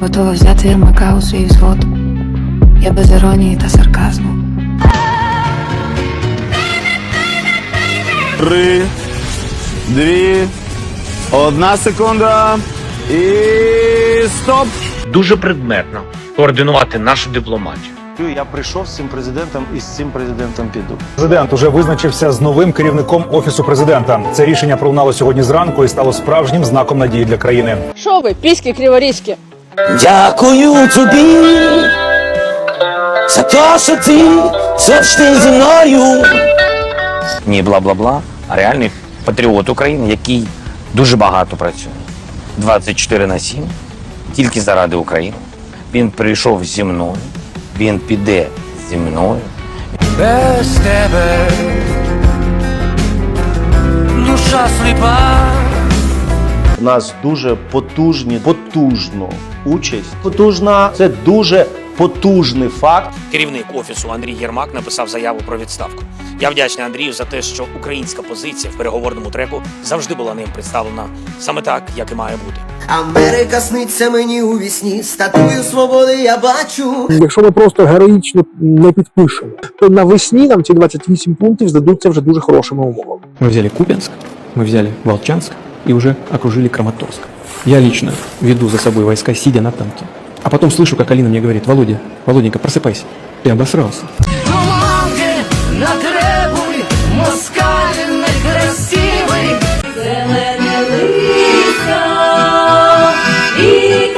готова взяти Єрмака у свій взвод. Я без іронії та сарказму. Три, дві, одна секунда. І стоп! дуже предметно координувати нашу дипломатію. Я прийшов з цим президентом і з цим президентом піду. Президент уже визначився з новим керівником офісу президента. Це рішення пролунало сьогодні зранку і стало справжнім знаком надії для країни. Що ви, піськи криворізькі? Дякую тобі за те, що ти завжди зі мною. Ні, бла бла бла, а реальний патріот України, який дуже багато працює. 24 на 7, тільки заради України. Він прийшов зі мною, він піде зі мною. Без тебе душа сліпа. У нас дуже потужні, потужну участь. Потужна це дуже потужний факт. Керівник офісу Андрій Єрмак написав заяву про відставку. Я вдячний Андрію за те, що українська позиція в переговорному треку завжди була ним представлена саме так, як і має бути. Америка сниться мені у вісні, статую свободи я бачу. Якщо ми просто героїчно не підпишемо, то навесні нам ці 28 пунктів здадуться вже дуже хорошими умовами. Мы взяли Купянск, мы взяли Волчанск и уже окружили Краматорск. Я лично веду за собой войска, сидя на танке. А потом слышу, как Алина мне говорит, Володя, Володенька, просыпайся. Ты обосрался. Бумаги натребуй, москаль некрасивий. Зелене листя і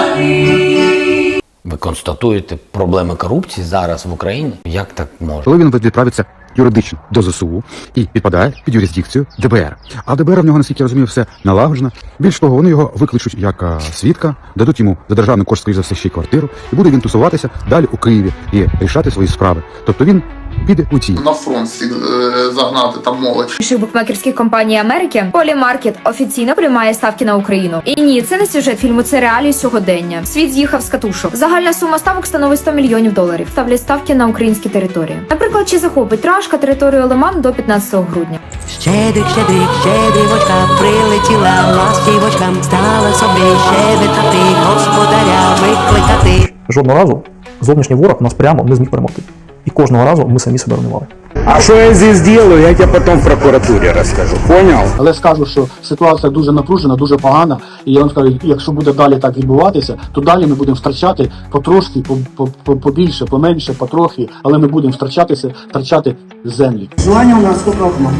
каштани. Ви констатуєте проблеми корупції зараз в Україні? Як так може? Коли він відправиться юридично до ЗСУ і підпадає під юрисдикцію ДБР. А ДБР в нього, наскільки я розумію, все налагоджено. Більш того, вони його викличуть як свідка, дадуть йому за державний кошт, скоріш за все, ще й квартиру, і буде він тусуватися далі у Києві і рішати свої справи. Тобто він піде у ті. на фронт всіх е, загнати там молодь. Більших букмекерських компаній Америки Полімаркет офіційно приймає ставки на Україну. І ні, це не сюжет фільму, це реалії сьогодення. Світ з'їхав з катушок. Загальна сума ставок становить 100 мільйонів доларів. Ставлять ставки на українські території. Наприклад, чи захопить Рашка територію Лиман до 15 грудня. Щедрик, щедрик, щедрівочка, прилетіла ластівочкам, стала собі щебетати, господаря викликати. Жодного разу зовнішній ворог нас прямо не зміг перемогти. І кожного разу ми самі себе руйнували. А що я здесь делаю, я тебе потом в прокуратурі розкажу. Понял? Але скажу, що ситуація дуже напружена, дуже погана. І я вам скажу, якщо буде далі так відбуватися, то далі ми будемо втрачати потрошки, по, по, по, побільше, поменше, потрохи, але ми будемо втрачатися, втрачати землі. Желання у нас сколько окно?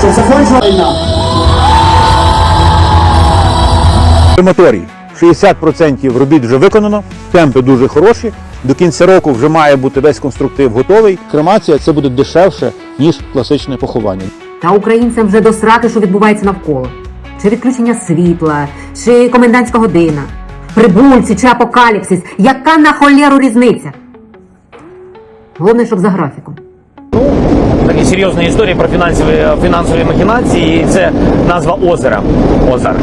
Щоб закінчила війна. Крематорій. 60% робіт вже виконано, темпи дуже хороші. До кінця року вже має бути весь конструктив готовий. Кремація це буде дешевше, ніж класичне поховання. Та українцям вже до сраки, що відбувається навколо. Чи відключення світла, чи комендантська година, прибульці, чи апокаліпсис. Яка на холєру різниця? Головне, щоб за графіком. Такі серйозні історії про фінансові фінансові махінації. І це назва озера. Озар.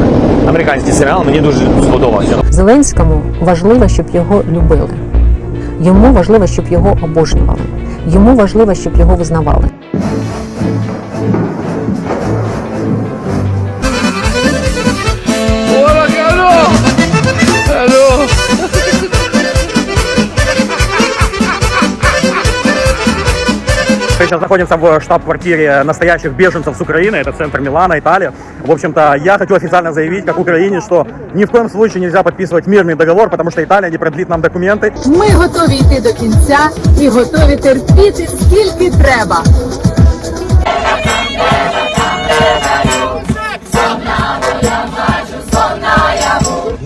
Американський серіал мені дуже сподобався. Зеленському важливо, щоб його любили. Йому важливо, щоб його обожнювали. Йому важливо, щоб його визнавали. сейчас находимся в штаб-квартире настоящих беженцев с Украины, это центр Милана, Италия. В общем-то, я хочу официально заявить, как Украине, что ни в коем случае нельзя подписывать мирный договор, потому что Италия не продлит нам документы. Ми готові йти до кінця і готові терпіти скільки треба.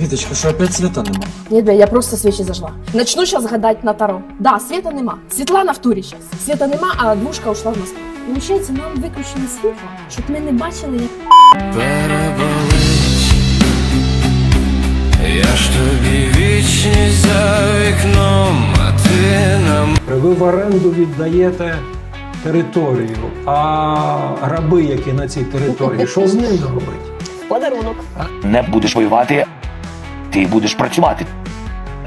Виточка, что опять света нема? Ні, бля, я просто свічі зажгла. Начну зараз гадати на таро. Да, світа нема. Світлана в турі зараз. Світа нема, а двушка ушла в Москву. Получається, нам виключено світло, щоб ми не бачили, як Переболить, я ж тобі вічність за вікном, а ти нам Ви в оренду віддаєте територію, а раби, які на цій території, що з ними робити? подарунок. Не будеш воювати, ти будеш працювати.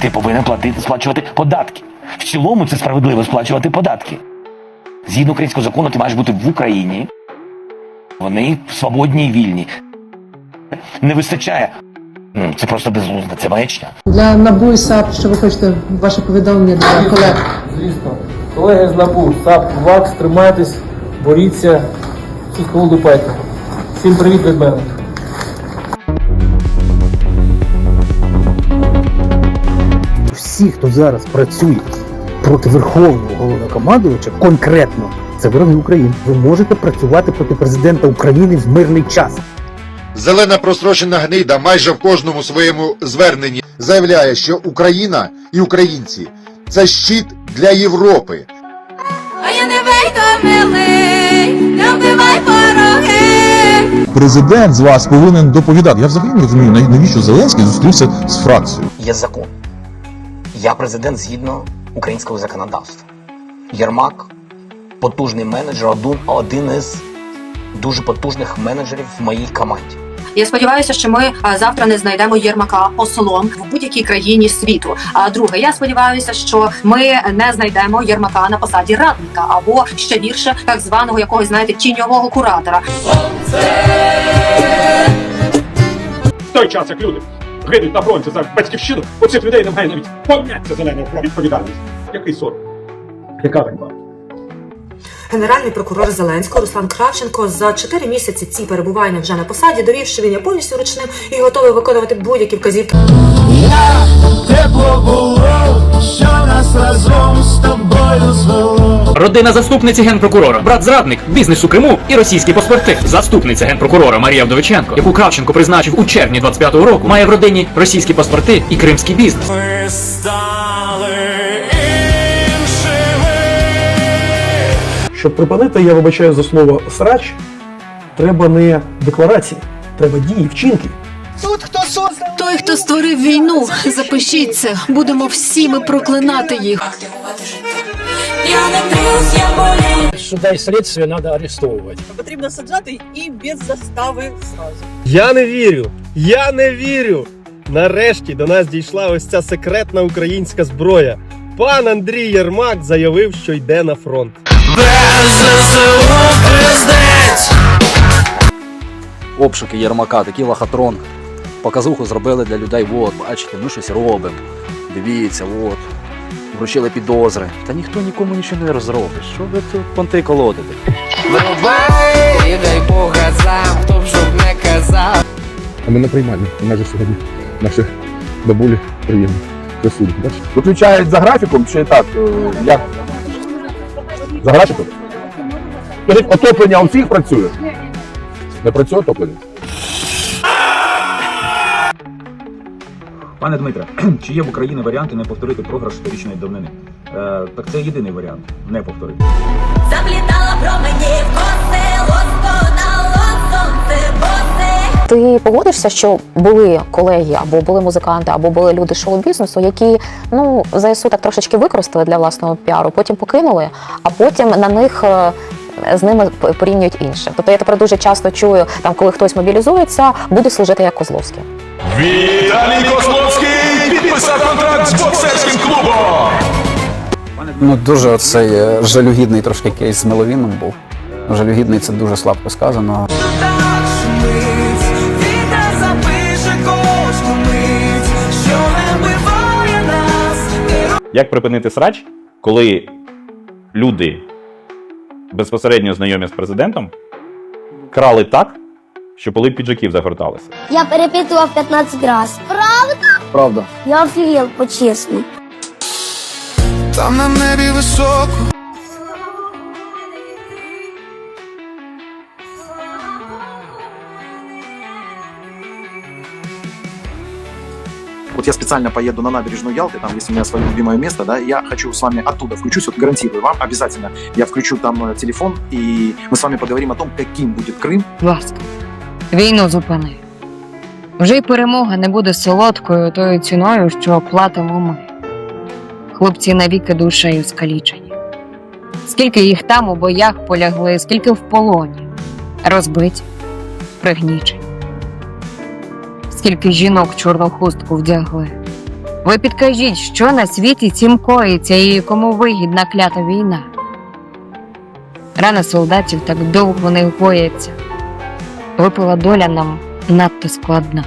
Ти повинен платити, сплачувати податки. В цілому це справедливо сплачувати податки. Згідно українського закону, ти маєш бути в Україні. Вони свободні і вільні. не вистачає. Це просто безглуздо, це маячня. Для НАБУ і САП, що ви хочете, ваше повідомлення для колег? Звісно. Колеги з НАБУ, САП, ВАКС, тримайтесь, боріться, всіх лупайте. Всім привіт від мене. Всі, хто зараз працює проти верховного головнокомандувача, конкретно це вороги України. Ви можете працювати проти президента України в мирний час. Зелена прострочена гнида майже в кожному своєму зверненні заявляє, що Україна і українці це щит для Європи. А я не вийду, милий, не вбивай пороги. Президент з вас повинен доповідати. Я взагалі не розумію, навіщо Зеленський зустрівся з фракцією. Є закон. Я президент згідно українського законодавства. Єрмак потужний менеджер, один, із дуже потужних менеджерів в моїй команді. Я сподіваюся, що ми завтра не знайдемо Єрмака ослом в будь-якій країні світу. А друге, я сподіваюся, що ми не знайдемо Єрмака на посаді радника або ще гірше, так званого якогось знаєте тіньового куратора. В той час, як люди гинуть на фронті за батьківщину, у цих людей немає навіть поняття зеленого про відповідальність. Який сором? Яка ганьба? Генеральний прокурор Зеленського Руслан Кравченко за чотири місяці ці перебування вже на посаді довів, що він є повністю ручним і готовий виконувати будь-які вказівки. Родина заступниці генпрокурора, брат зрадник, бізнес у Криму і російські паспорти. Заступниця генпрокурора Марія Вдовиченко, яку Кравченко призначив у червні 25-го року, має в родині російські паспорти і кримський бізнес. Ми стали іншими. Щоб припинити, я вибачаю за слово срач, треба не декларації, треба дії, вчинки. Тут хто создав Той, хто створив війну, запишіть це. Будемо всі ми проклинати їх. Я не трус, я болі. Суда і слідство треба арештовувати. Потрібно саджати і без застави зразу. Я не вірю! Я не вірю! Нарешті до нас дійшла ось ця секретна українська зброя. Пан Андрій Єрмак заявив, що йде на фронт. Без ЗСУ. Обшуки Єрмака, такий лохотрон. Показуху зробили для людей. От, бачите, ми щось робимо. Дивіться, от. Вручили підозри. Та ніхто нікому нічого не розробить. Що ви тут понти колодите? Вирубай, і дай Бога сам, хто б щоб не казав. А ми на приймальні. У нас же сьогодні наші бабулі приємні. Присутні, бачиш? Виключають за графіком чи так? е, Як? За графіком? Скажіть, отоплення у всіх працює? Не працює отоплення? Пане Дмитре, чи є в Україні варіанти не повторити програш сторічної давнини? Е, так це єдиний варіант не повторити. Заплітала промені в коси, лоскотало сонце боси. Ти погодишся, що були колеги або були музиканти, або були люди шоу-бізнесу, які ну ЗСУ так трошечки використали для власного піару, потім покинули, а потім на них. е, З ними порівнюють інше. Тобто я тепер дуже часто чую, там коли хтось мобілізується, буде служити як Козловський. Віталій Козловський підписав контракт з боксерським клубом. Ну дуже оцей е, жалюгідний трошки кейс з Меловіном був. Жалюгідний це дуже слабко сказано. Вітер запише кожну мить, що не вбиває нас. Як припинити срач, коли люди безпосередньо знайомі з президентом крали так, що поли піджаків загорталися? Я перепитував 15 разів. Правда? Правда. Я офігел, по-чесно. Там на небі високо. Вот я специально поеду на набережную Ялты, там есть у меня свое любимое место, да, я хочу с вами оттуда включусь, вот гарантирую вам обязательно. Я включу там э, телефон, и мы с вами поговорим о том, каким будет Крым. ласка, війну зупини. Вже й перемога не буде солодкою тою ціною, що платимо ми. Хлопці навіки душею скалічені. Скільки їх там у боях полягли, скільки в полоні, розбиті, пригнічені. Скільки жінок чорну хустку вдягли. Ви підкажіть, що на світі цім коїться і кому вигідна клята війна. Рана солдатів так довго не гоїться. Випала доля нам надто складна.